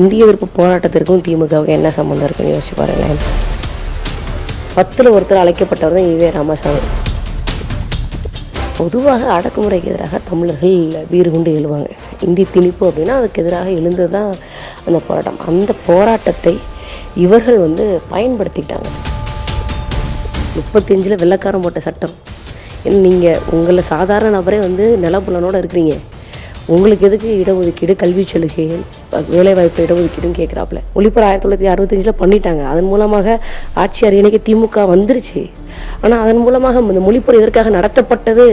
இந்திய எதிர்ப்பு போராட்டத்திற்கும் திமுகவுக்கு என்ன சம்மந்தம் இருக்குன்னு யோசிச்சு பாருங்களேன். பத்தில் ஒருத்தர் அழைக்கப்பட்டவர் தான் ஈவே ராமசாமி. பொதுவாக அடக்குமுறைக்கு எதிராக தமிழர்கள் வீறு கொண்டு எழுவாங்க. இந்தி திணிப்பு அப்படின்னா அதுக்கு எதிராக எழுந்தது தான் அந்த போராட்டம். அந்த போராட்டத்தை இவர்கள் வந்து பயன்படுத்திக்கிட்டாங்க. முப்பத்தஞ்சில் வெள்ளக்காரம் போட்ட சட்டம். ஏன்னா நீங்கள் உங்களை சாதாரண நபரே வந்து நிலப்புலனோடு இருக்கிறீங்க. உங்களுக்கு எதுக்கு இடஒதுக்கீடு கல்வி சலுகைகள் வேலைவாய்ப்பு இடஒதுக்கீடுன்னு கேட்குறாப்புல ஒளிப்பர் ஆயிரத்தி தொள்ளாயிரத்தி அறுபத்தஞ்சில் பண்ணிட்டாங்க. அதன் மூலமாக ஆட்சி இணைக்க திமுக வந்துருச்சு. ஆனால் அதன் மூலமாக இந்த மொழிப்போர் எதற்காக நடத்தப்பட்டது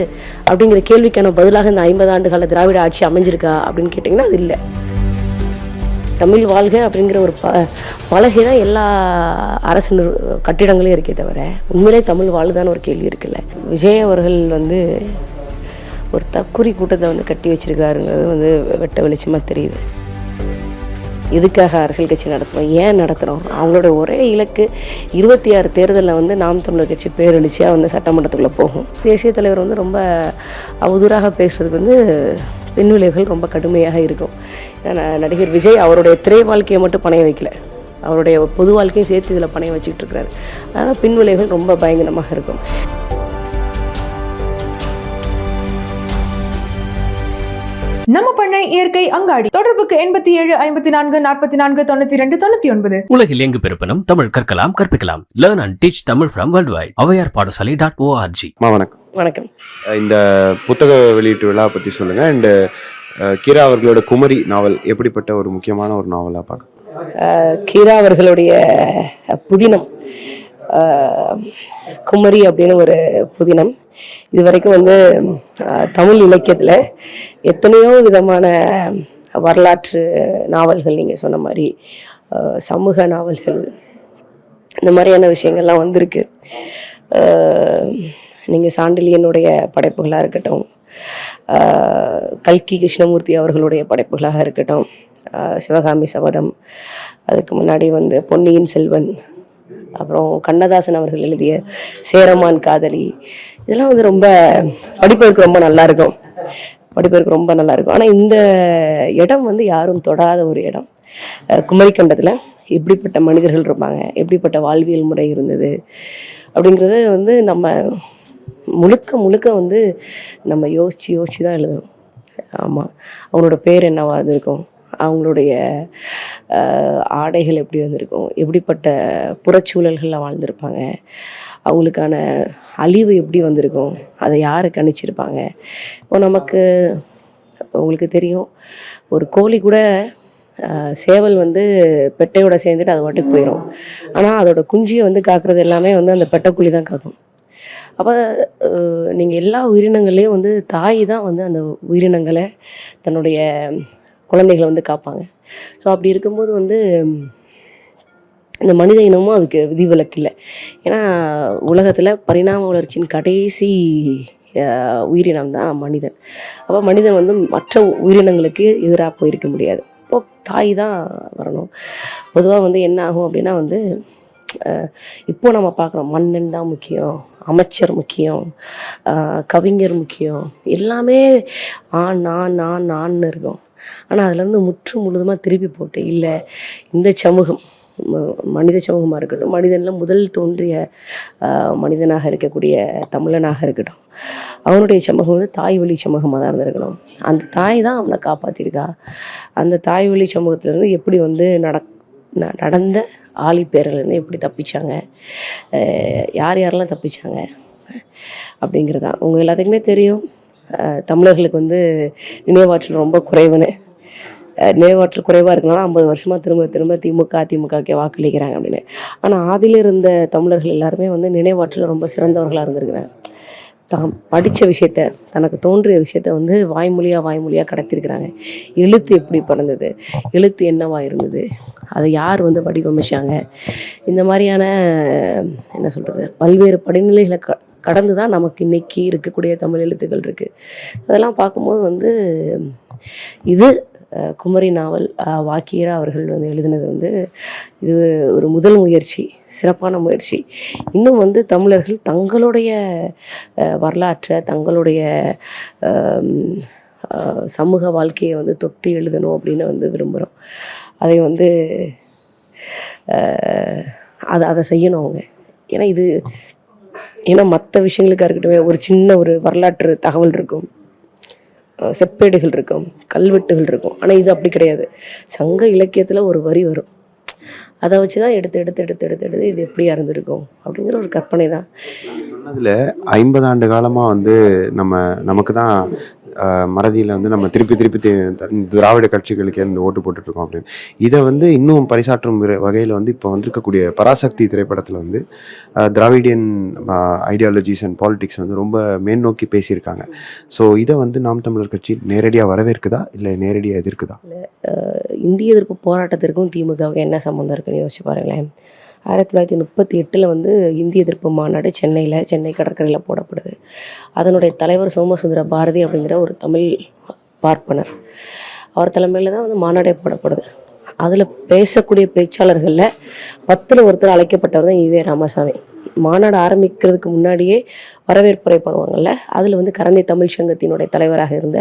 அப்படிங்கிற கேள்விக்கான பதிலாக இந்த ஐம்பது ஆண்டு கால திராவிட ஆட்சி அமைஞ்சிருக்கா அப்படின்னு கேட்டிங்கன்னா அது இல்லை. தமிழ் வாழ்க அப்படிங்கிற ஒரு ப பலகை தான் எல்லா அரசு கட்டிடங்களையும் இருக்கே தவிர உண்மையிலே தமிழ் வாழுதான்னு ஒரு கேள்வி இருக்குல்ல. விஜய் அவர்கள் வந்து ஒரு தற்குறி கூட்டத்தை வந்து கட்டி வச்சிருக்காருங்கிறது வந்து வெட்ட வெளிச்சமாக தெரியுது. எதுக்காக அரசியல் கட்சி நடத்துகிறோம் ஏன் நடத்துகிறோம் அவங்களோட ஒரே இலக்கு இருபத்தி ஆறு தேர்தலில் வந்து நாம் தமிழர் கட்சி பேரழிச்சியாக வந்து சட்டமன்றத்துக்குள்ளே போகும். தேசிய தலைவர் வந்து ரொம்ப அவதூறாக பேசுறதுக்கு வந்து பின் விளைவுகள் ரொம்ப கடுமையாக இருக்கும். ஏன்னா நடிகர் விஜய் அவருடைய திரை வாழ்க்கையை மட்டும் பணைய வைக்கல. அவருடைய பொது வாழ்க்கையும் சேர்த்து இதில் பணைய வச்சுக்கிட்டு இருக்கிறாரு அதனால் பின் விளைவுகள் ரொம்ப பயங்கரமாக இருக்கும். நம்ம பண்ண இயற்கை அங்காடி. தொடர்புக்கு எண்பத்தி ஏழு ஐம்பத்தி நான்கு நாற்பத்தி நான்கு தொண்ணூத்தி ரெண்டு தொண்ணூத்தி ஒன்பது. உலகில் எங்கு பிறப்பினும் தமிழ் கற்கலாம் கற்பிக்கலாம். Learn and teach Tamil from world wide Avaiyar Padasalai dot ORG வணக்கம். வணக்கம் இந்த புத்தக வெளியீட்டு விழா பற்றி சொல்லுங்கள் அண்டு கீரா அவர்களோட குமரி நாவல் எப்படிப்பட்ட ஒரு முக்கியமான ஒரு நாவலாக பார்க்க? கீரா அவர்களுடைய புதினம். குமரி அப்படின்னு ஒரு புதினம். இது வரைக்கும் வந்து தமிழ் இலக்கியத்தில் எத்தனையோ விதமான வரலாற்று நாவல்கள் நீங்கள் சொன்ன மாதிரி சமூக நாவல்கள் இந்த மாதிரியான விஷயங்கள்லாம் வந்திருக்கு. நீங்கள் சாண்டிலியனுடைய படைப்புகளாக இருக்கட்டும் கல்கி கிருஷ்ணமூர்த்தி அவர்களுடைய படைப்புகளாக இருக்கட்டும் சிவகாமி சபதம் அதுக்கு முன்னாடி வந்து பொன்னியின் செல்வன் அப்புறம் கண்ணதாசன் அவர்கள் எழுதிய சேரமான் காதலி இதெல்லாம் வந்து ரொம்ப படிப்பதற்கு ரொம்ப நல்லா இருக்கும். படிப்பதற்கு ரொம்ப நல்லா இருக்கும் ஆனால் இந்த இடம் வந்து யாரும் தொடாத ஒரு இடம். குமரிக்கண்டத்தில் எப்படிப்பட்ட மனிதர்கள் இருப்பாங்க. எப்படிப்பட்ட வாழ்வியல் முறை இருந்தது அப்படிங்கிறது வந்து நம்ம முழுக்க முழுக்க வந்து நம்ம யோசித்து யோசித்து தான் எழுதணும். ஆமாம் அவங்களோட பேர் என்னவாக இருக்கும் அவங்களுடைய ஆடைகள் எப்படி வந்திருக்கும் எப்படிப்பட்ட புறச்சூழல்களில் வாழ்ந்திருப்பாங்க? அவங்களுக்கான அழிவு எப்படி வந்திருக்கும்? அதை யார் கணிச்சிருப்பாங்க? இப்போ நமக்கு உங்களுக்கு தெரியும் ஒரு கோழி கூட சேவல் வந்து பெட்டையோட சேர்ந்துட்டு அது வாட்டுக்கு போயிடும் ஆனால் அதோட குஞ்சியை வந்து காக்கிறது எல்லாமே வந்து அந்த பெட்டைக்குழி தான் காக்கும். அப்போ நீங்கள் எல்லா உயிரினங்களையும் வந்து தாய் தான் வந்து அந்த உயிரினங்களை தன்னுடைய குழந்தைகளை வந்து காப்பாங்க. ஸோ அப்படி இருக்கும்போது வந்து இந்த மனித இனமும் அதுக்கு விதிவிலக்கு இல்லை ஏன்னா உலகத்தில் பரிணாம வளர்ச்சியின் கடைசி உயிரினம் தான் மனிதன். அப்போ மனிதன் வந்து மற்ற உயிரினங்களுக்கு எதிராக போயிருக்க முடியாது. அப்போ தாய் தான் வரணும். பொதுவாக வந்து என்ன ஆகும் அப்படின்னா வந்து இப்போ நம்ம பார்க்குறோம் மன்னன் தான் முக்கியம் அமைச்சர் முக்கியம் கவிஞர் முக்கியம். எல்லாமே ஆண் நான் நான் நான்னு இருக்கும். ஆனால் அதுலேருந்து முற்று முழுதுமாக திருப்பி போட்டு இல்லை இந்த சமூகம் மனித சமூகமாக இருக்கட்டும் மனிதனில் முதல் தோன்றிய மனிதனாக இருக்கக்கூடிய தமிழனாக இருக்கட்டும் அவனுடைய சமூகம் வந்து தாய் வழி சமூகமாக தான் இருந்திருக்கணும். அந்த தாய் தான் அவனை காப்பாற்றிருக்கா அந்த தாய் வழி சமூகத்திலேருந்து எப்படி வந்து நடக் ந- நடந்த ஆழிப்பேரிலேருந்து எப்படி தப்பிச்சாங்க யார் யாரெல்லாம் தப்பிச்சாங்க அப்படிங்கிறதான். உங்கள் எல்லாத்துக்குமே தெரியும். தமிழர்களுக்கு வந்து நினைவாற்றல் ரொம்ப குறைவுன்னு. நினைவாற்றல் குறைவாக இருக்கனால ஐம்பது வருஷமாக திரும்ப திரும்ப திமுக திமுகக்கே வாக்களிக்கிறாங்க அப்படின்னு. ஆனால் ஆதியில் இருந்த தமிழர்கள் எல்லாருமே வந்து நினைவாற்றல் ரொம்ப சிறந்தவர்களாக இருந்திருக்கிறாங்க. தாம் படித்த விஷயத்த தனக்கு தோன்றிய விஷயத்த வந்து வாய்மொழியாக வாய்மொழியாக கடத்திருக்கிறாங்க எழுத்து எப்படி பிறந்தது? எழுத்து என்னவா இருந்தது? அதை யார் வந்து வடிவமைச்சாங்க? இந்த மாதிரியான என்ன சொல்கிறது பல்வேறு படிநிலைகளை க கடந்து தான் நமக்கு இன்னைக்கு இருக்கக்கூடிய தமிழ் எழுத்துக்கள் இருக்குது அதெல்லாம் பார்க்கும்போது வந்து இது குமரி நாவல் அஹ், வாக்கியரா அவர்கள் வந்து எழுதினது வந்து இது ஒரு முதல் முயற்சி சிறப்பான முயற்சி. இன்னும் வந்து தமிழர்கள் தங்களுடைய வரலாற்றை தங்களுடைய சமூக வாழ்க்கையை வந்து தொட்டு எழுதணும் அப்படின்னு வந்து விரும்புகிறோம் அதை வந்து அதை அதை செய்யணும் அவங்க. ஏன்னா இது ஏன்னா மற்ற விஷயங்களுக்காக இருக்கட்டும் ஒரு சின்ன ஒரு வரலாற்று தகவல் இருக்கும். செப்பேடுகள் இருக்கும் கல்வெட்டுகள் இருக்கும். ஆனால் இது அப்படி கிடையாது. சங்க இலக்கியத்தில் ஒரு வரி வரும். அதை வச்சு தான் எடுத்து எடுத்து எடுத்து எடுத்து எடுத்து இது எப்படியா இருந்திருக்கும் அப்படிங்கிற ஒரு கற்பனை தான் சொன்னதில் ஐம்பது ஆண்டு காலமாக வந்து நம்ம நமக்கு தான் மறதியில் வந்து நம்ம திருப்பி திருப்பி திராவிட கட்சிகளுக்கு இந்த ஓட்டு போட்டுட்ருக்கோம் அப்படின்னு. இதை வந்து இன்னும் பரிசாற்றும் வகையில் வந்து இப்போ வந்திருக்கக்கூடிய பராசக்தி திரைப்படத்தில் வந்து திராவிடியன் ஐடியாலஜிஸ் அண்ட் பாலிடிக்ஸ் வந்து ரொம்ப மேல்நோக்கி பேசியிருக்காங்க. ஸோ இதை வந்து நாம் தமிழர் கட்சி நேரடியாக வரவேற்குதா? இல்லை நேரடியாக எதிர்க்குதா? இந்திய எதிர்ப்பு போராட்டத்திற்கும் திமுகவுக்கு என்ன சம்மந்தம் இருக்குன்னு யோசிச்சு பாருங்களேன். ஆயிரத்தி தொள்ளாயிரத்தி முப்பத்தி எட்டில் வந்து இந்திய எதிர்ப்பு மாநாடு சென்னையில் சென்னை கடற்கரையில் போடப்படுது. அதனுடைய தலைவர் சோமசுந்தர பாரதி அப்படிங்கிற ஒரு தமிழ் பார்ப்பனர். அவர் தலைமையில் தான் வந்து மாநாடே போடப்படுது. அதில் பேசக்கூடிய பேச்சாளர்களில் பத்தில் ஒருத்தர் அழைக்கப்பட்டவர் தான் ஈவே ராமசாமி. மாநாடு ஆரம்பிக்கிறதுக்கு முன்னாடியே வரவேற்புரை பண்ணுவாங்கள்ல அதில் வந்து கரந்தை தமிழ் சங்கத்தினுடைய தலைவராக இருந்த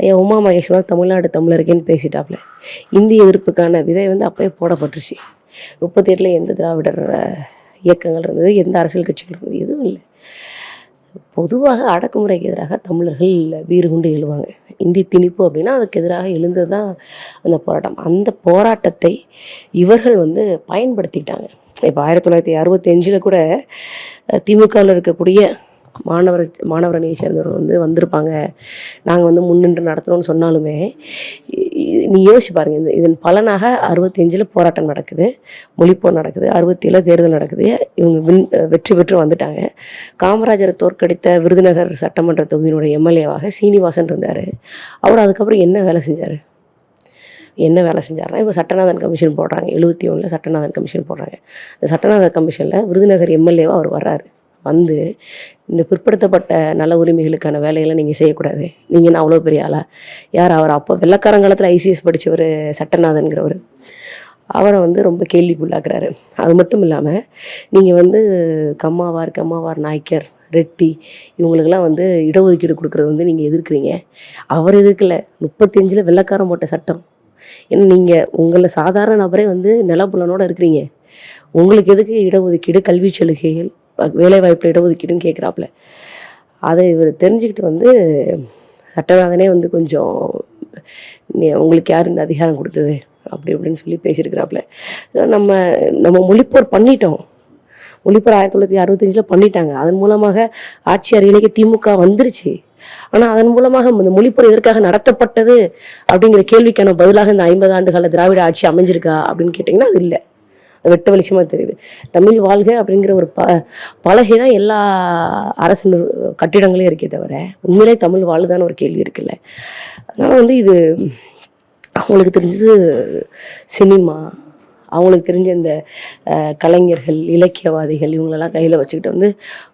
ஐயா உமா மகேஸ்வரர் தமிழ்நாடு தமிழருக்கேன்னு பேசிட்டாப்புல இந்திய எதிர்ப்புக்கான விதை வந்து அப்போயே போடப்பட்டுருச்சு. முப்பத்தி எட்டில் எந்த திராவிடர் இயக்கங்கள் இருந்தது எந்த அரசியல் கட்சிகள் இருந்தது எதுவும் இல்லை. பொதுவாக அடக்குமுறைக்கு எதிராக தமிழர்கள் வீறு கொண்டு எழுவாங்க. இந்தி திணிப்பு அப்படின்னா அதுக்கு எதிராக எழுந்தது தான் அந்த போராட்டம். அந்த போராட்டத்தை இவர்கள் வந்து பயன்படுத்திக்கிட்டாங்க இப்போ ஆயிரத்தி தொள்ளாயிரத்தி அறுபத்தஞ்சில் கூட திமுகவில் இருக்கக்கூடிய மாணவர் மாணவர் அணியை சேர்ந்தவர் வந்து வந்திருப்பாங்க. நாங்கள் வந்து முன்னின்று நடத்துகிறோம்னு சொன்னாலுமே நீ யோசிச்சு பாருங்க. இந்த இதன் பலனாக அறுபத்தஞ்சில் போராட்டம் நடக்குது மொழிப்போர் நடக்குது அறுபத்தேழில் தேர்தல் நடக்குது. இவங்க வின் வெற்றி பெற்று வந்துட்டாங்க. காமராஜரை தோற்கடித்த விருதுநகர் சட்டமன்ற தொகுதியினுடைய எம்எல்ஏவாக சீனிவாசன் இருந்தார். அவர் அதுக்கப்புறம் என்ன வேலை செஞ்சார்? என்ன வேலை செஞ்சாருன்னா இப்போ சட்டநாதன் கமிஷன் போடுறாங்க. எழுபத்தி ஒன்றில் சட்டநாதன் கமிஷன் போடுறாங்க. இந்த சட்டநாதன் கமிஷனில் விருதுநகர் எம்எல்ஏவாக அவர் வர்றாரு. வந்து இந்த பிற்படுத்தப்பட்ட நல உரிமைகளுக்கான வேலையெல்லாம் நீங்கள் செய்யக்கூடாது. நீங்கள் என்ன அவ்வளோ பெரிய ஆளா? யார் அவர்? அப்போ வெள்ளக்காரங்காலத்தில் ஐசிஎஸ் படித்தவர் சட்டநாதன்கிறவர் அவரை வந்து ரொம்ப கேள்விக்குள்ளாக்குறாரு. அது மட்டும் இல்லாமல் நீங்கள் வந்து கம்மாவார் கம்மாவார் நாய்க்கர் ரெட்டி இவங்களுக்கெல்லாம் வந்து இடஒதுக்கீடு கொடுக்குறது வந்து நீங்கள் எதிர்க்கிறீங்க. அவர் எதிர்க்கல. முப்பத்தஞ்சில் வெள்ளக்காரன் போட்ட சட்டம். ஏன்னா நீங்கள் உங்களை சாதாரண நபரே வந்து நிலப்புலனோடு இருக்கிறீங்க. உங்களுக்கு எதுக்கு இடஒதுக்கீடு கல்வி சலுகைகள்? வேலைவாய்ப்பில் இடஒதுக்கீடுன்னு கேட்குறாப்புல அதை இவர் தெரிஞ்சுக்கிட்டு வந்து சட்டநாதனே வந்து கொஞ்சம் நீ- உங்களுக்கு யார் இந்த அதிகாரம் கொடுத்தது? அப்படி இப்படின்னு சொல்லி பேசியிருக்கிறாப்புல நம்ம நம்ம மொழிப்போர் பண்ணிட்டோம். மொழிப்போர் ஆயிரத்தி தொள்ளாயிரத்தி அறுபத்தஞ்சில் பண்ணிட்டாங்க. அதன் மூலமாக ஆட்சி அருகிலேக்கு திமுக வந்துருச்சு. ஆனால் அதன் மூலமாக இந்த மொழிப்போர் எதற்காக நடத்தப்பட்டது அப்படிங்கிற கேள்விக்கான பதிலாக இந்த ஐம்பது ஆண்டு கால திராவிட ஆட்சி அமைஞ்சிருக்கா அப்படின்னு கேட்டிங்கன்னா அது இல்லை. வெட்ட வெளிச்சமாக தெரியுது. தமிழ் வாழ்க அப்படிங்கிற ஒரு ப பலகை தான் எல்லா அரசு கட்டிடங்களையும் இருக்கே தவிர உண்மையிலே தமிழ் வாழுதான்னு ஒரு கேள்வி இருக்குல்ல. அதனால் வந்து இது அவங்களுக்கு தெரிஞ்சது சினிமா அவங்களுக்கு தெரிஞ்ச இந்த கலைஞர்கள் இலக்கியவாதிகள் இவங்களெல்லாம் கையில் வச்சுக்கிட்டு வந்து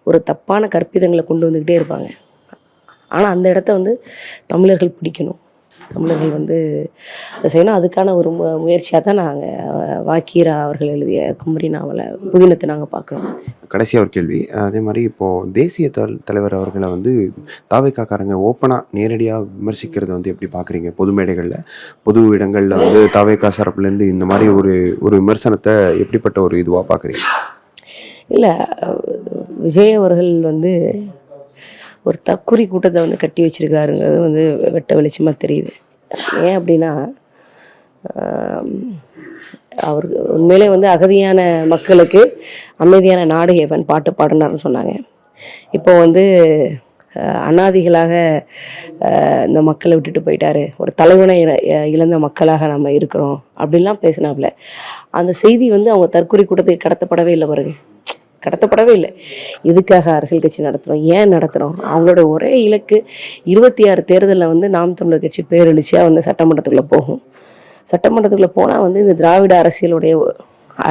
ஒரு தப்பான கற்பிதங்களை கொண்டு வந்துக்கிட்டே இருப்பாங்க. ஆனால் அந்த இடத்த வந்து தமிழர்கள் பிடிக்கணும். தமிழர்கள் வந்து அதை செய்யணும். அதுக்கான ஒரு மு முயற்சியாக தான் நாங்கள் வாக்கீரா அவர்கள் எழுதிய குமரி நாவலை புதினத்தை நாங்கள் பார்க்குறோம். கடைசியாக ஒரு கேள்வி. அதே மாதிரி இப்போது தேசிய தல் தலைவர் அவர்களை வந்து தாவைக்காக்காரங்க ஓப்பனாக நேரடியாக விமர்சிக்கிறது வந்து எப்படி பார்க்குறீங்க? பொது மேடைகளில்? பொது இடங்களில் வந்து தாவைக்கா சார்பிலேருந்து இந்த மாதிரி ஒரு ஒரு விமர்சனத்தை எப்படிப்பட்ட ஒரு இதுவாக பார்க்குறீங்க? இல்லை விஜய் அவர்கள் வந்து ஒரு தற்குறி கூட்டத்தை வந்து கட்டி வச்சிருக்காருங்கிறது வந்து வெட்ட வெளிச்சமாக தெரியுது. ஏன் அப்படின்னா அவருக்கு உண்மையிலே வந்து அகதியான மக்களுக்கு அமைதியான நாடு ஏவன் பாட்டு பாடினார்னு சொன்னாங்க. இப்போ வந்து அனாதிகளாக இந்த மக்களை விட்டுட்டு போயிட்டாரு. ஒரு தலைவனை இழந்த மக்களாக நம்ம இருக்கிறோம் அப்படின்லாம் பேசினாப்புல. அந்த செய்தி வந்து அவங்க தற்கொலை கூட்டத்துக்கு கடத்தப்படவே இல்லை பாருங்க. கடத்தப்படவே இல்லை. எதுக்காக அரசியல் கட்சி நடத்துகிறோம் ஏன் நடத்துகிறோம் அவங்களோட ஒரே இலக்கு இருபத்தி ஆறு தேர்தலில் வந்து நாம் தமிழர் கட்சி பேரெழுச்சியாக வந்து சட்டமன்றத்துக்குள்ளே போகும். சட்டமன்றத்துக்குள்ளே போனால் வந்து இந்த திராவிட அரசியலுடைய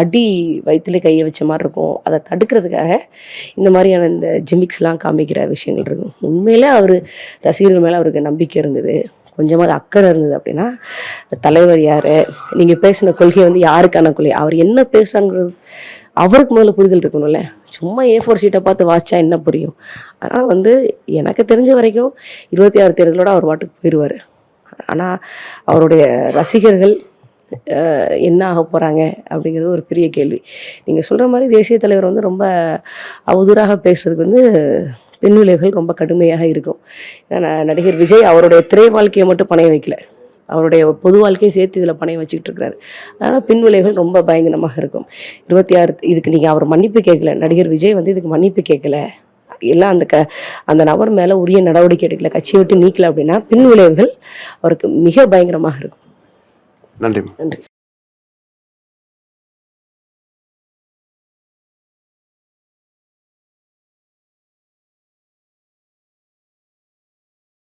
அடி வயிற்றுல கையை வச்ச மாதிரி இருக்கும். அதை தடுக்கிறதுக்காக இந்த மாதிரியான இந்த ஜிமிக்ஸ்லாம் காமிக்கிற விஷயங்கள் இருக்கும். உண்மையிலே அவர் ரசிகர்கள் மேலே அவருக்கு நம்பிக்கை இருந்தது. கொஞ்சமாவது அக்கறை இருந்தது அப்படின்னா தலைவர் யார்? நீங்கள் பேசின கொள்கை வந்து யாருக்கான கொள்கை? அவர் என்ன பேசுகிறாங்கிறது அவருக்கு முதல்ல புரிதல் இருக்கணும்ல. சும்மா ஏ ஃபோர் ஷீட்டை பார்த்து வாசிச்சா என்ன புரியும்? அதனால் வந்து எனக்கு தெரிஞ்ச வரைக்கும் இருபத்தி ஆறு தேர்தலோடு அவர் பாட்டுக்கு போயிடுவார் ஆனால் அவருடைய ரசிகர்கள் என்ன ஆக போகிறாங்க அப்படிங்கிறது ஒரு பெரிய கேள்வி. நீங்கள் சொல்கிற மாதிரி தேசிய தலைவர் வந்து ரொம்ப அவதூறாக பேசுறதுக்கு வந்து பெண் விளைவுகள் ரொம்ப கடுமையாக இருக்கும். ஏன்னா நடிகர் விஜய் அவருடைய திரை வாழ்க்கையை மட்டும் பணைய வைக்கல. அவருடைய பொது வாழ்க்கையை சேர்த்து இதில் பணையம் வச்சுக்கிட்டு இருக்கிறாரு அதனால் பின் விளைவுகள் ரொம்ப பயங்கரமாக இருக்கும். இருபத்தி ஆறு இதுக்கு நீங்கள் அவர் மன்னிப்பு கேட்கல. நடிகர் விஜய் வந்து இதுக்கு மன்னிப்பு கேட்கல. எல்லாம் அந்த க அந்த நபர் மேலே உரிய நடவடிக்கை எடுக்கல. கட்சியை விட்டு நீக்கல அப்படின்னா பின் விளைவுகள் அவருக்கு மிக பயங்கரமாக இருக்கும். நன்றி. நன்றி.